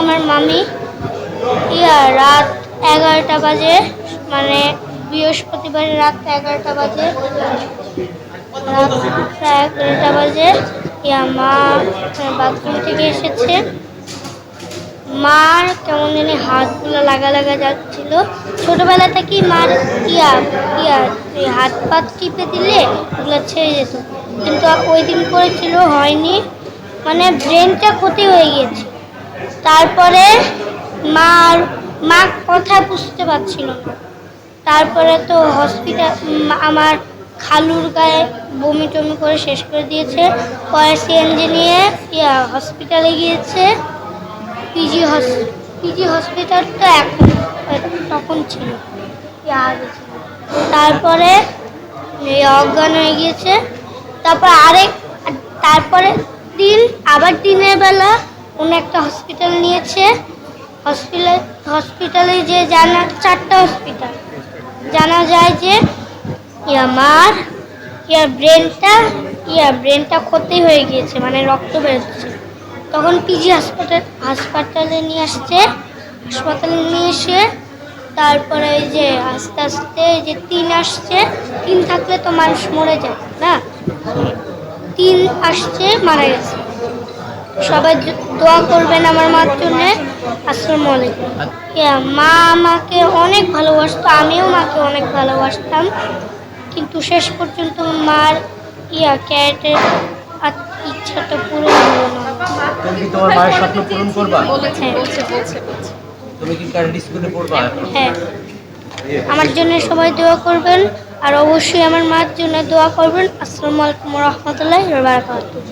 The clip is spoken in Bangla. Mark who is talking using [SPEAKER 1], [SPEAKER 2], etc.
[SPEAKER 1] আমার মামি। ইয়া, রাত এগারোটা বাজে। মানে বৃহস্পতিবার রাত এগারোটা বাজে। রাত এগারোটা বাজে। ইয়া, মা বাথরুম থেকে এসেছে। মার কেমন জানি হাতগুলো লাগা লাগা যাচ্ছিল। ছোটবেলা থেকেই মার ইয়া ইয়া হাত পাত টিপে দিলে ওগুলো ছেড়ে যেত। কিন্তু ওই দিন করেছিল, হয়নি। মানে ব্রেনটা ক্ষতি হয়ে গিয়েছে। তারপরে মার, মা কথা বুঝতে পারছিল না। তারপরে তো হসপিটাল আমার খালুর গায়ে বমি টমি করে শেষ করে দিয়েছে। পরে সিএনজি নিয়ে হসপিটালে গিয়েছে। পিজি হস পিজি হসপিটাল তো এখন তখন ছিল। ছিল। তারপরে অজ্ঞান হয়ে গিয়েছে। তারপর আরেক, তারপরে দিন, আবার দিনের বেলা অন্য একটা হসপিটাল নিয়েছে। হসপিটাল হসপিটালে যে জানা, চারটা হসপিটাল জানা যায় যে আমার ইয়ার ব্রেনটা ইয়া ব্রেনটা ক্ষতি হয়ে গিয়েছে মানে রক্ত বেরোচ্ছে। তখন পিজি হাসপাতাল হাসপাতালে নিয়ে আসছে। হাসপাতালে নিয়ে এসে তারপরে ওই যে আস্তে আস্তে যে তিন আসছে, তিন থাকলে তো মানুষ মরে যায়, না? তিন আসছে, মারা গেছে। সবাই দোয়া করবেন আমার মার জন্য। আসসালামু আলাইকুম। ইয়া, মা আমাকে অনেক ভালোবাসতো আমিও মাকে অনেক ভালোবাসতাম। কিন্তু শেষ পর্যন্ত মার ইয়া ক্যারেটের ইচ্ছাটা পূরণ হলো না।
[SPEAKER 2] তুমি কি তোমার মায়ের স্বপ্ন পূরণ করবা?
[SPEAKER 1] হ্যাঁ।
[SPEAKER 2] তুমি কি কারেন্ট স্কুলে পড়বা?
[SPEAKER 1] হ্যাঁ। আমার জন্য সবাই দোয়া করবেন আর অবশ্যই আমার মার জন্য দোয়া করবেন। আসসালামু আলাইকুম রহমতুল্লাহ বারাকাতুহ।